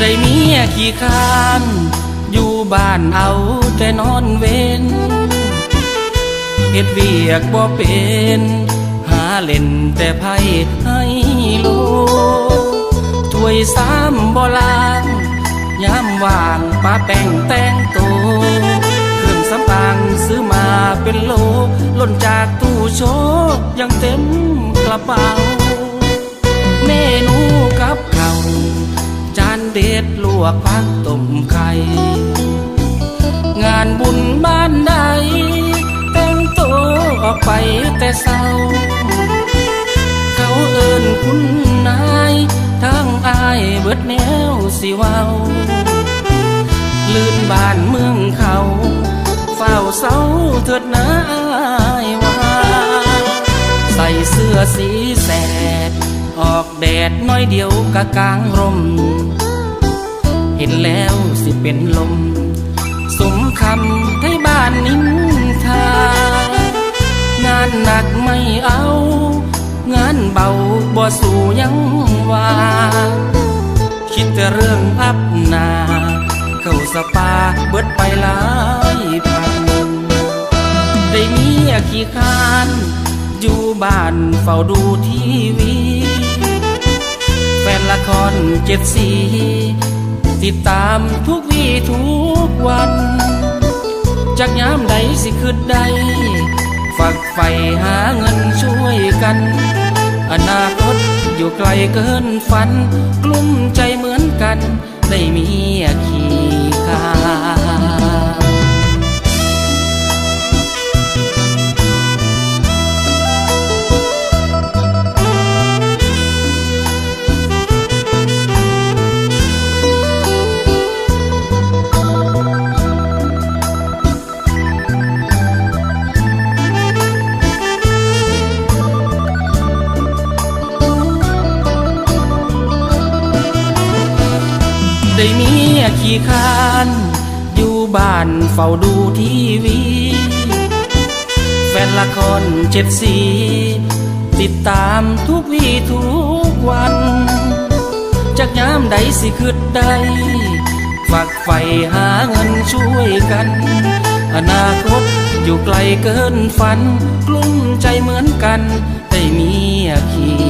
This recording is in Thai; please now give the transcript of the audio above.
ได้มีข้านอยู่บ้านเอาแต่นอนเว้นเฮ็ดเวียกบ่เป็น หาเล่นแต่ไพ่ให้โลถ้วยสามบ่ลางยามว่างป้าแป้งแต่งโตวเครื่องสำอางซื้อมาเป็นโล ล้นจากตู้โชว์ยังเต็มกระเป๋า วกผักต้มไข่งานบุญบ้านใด แต่งตัวออกไปแต่เศร้า เขาเอินคุณนายทั้งอายเบิดแนวสิเว้าลื่นบ้านเมืองเขา เฝ้าเศร้าเถิดนะอายว่าใส่เสื้อสีแสด ออกแดดน้อยเดียวกะกลางร่ม ห็นแล้วสิเป็นลม สมคำให้บ้านนินทา งานหนักไม่เอา งานเบาบ่สู่ยังว่าคิดแต่เรื่องอับหนา เข้าสปาเบิดไปหลายพัน ได้เมียขี้คานอยู่บ้านเฝ้าดูทีวี แฟนละครเจ็ดสี ติดตามทุกวี่ทุกวัน จากยามใดสิคืดใด ฝักใฝ่หาเงินช่วยกัน อนาคตอยู่ไกลเกินฝัน กลุ้มใจเหมือนกัน ได้มียขี้คา ได้เมียขี้คานอยู่บ้านเฝ้าดูทีวี แฟนละครเจ็ดสี ติดตามทุกวี่ทุกวัน จากยามใดสิคืดใดฝักใฝ่หาเงินช่วยกัน อนาคตอยู่ไกลเกินฝัน กลุ้มใจเหมือนกัน ได้มีอาคี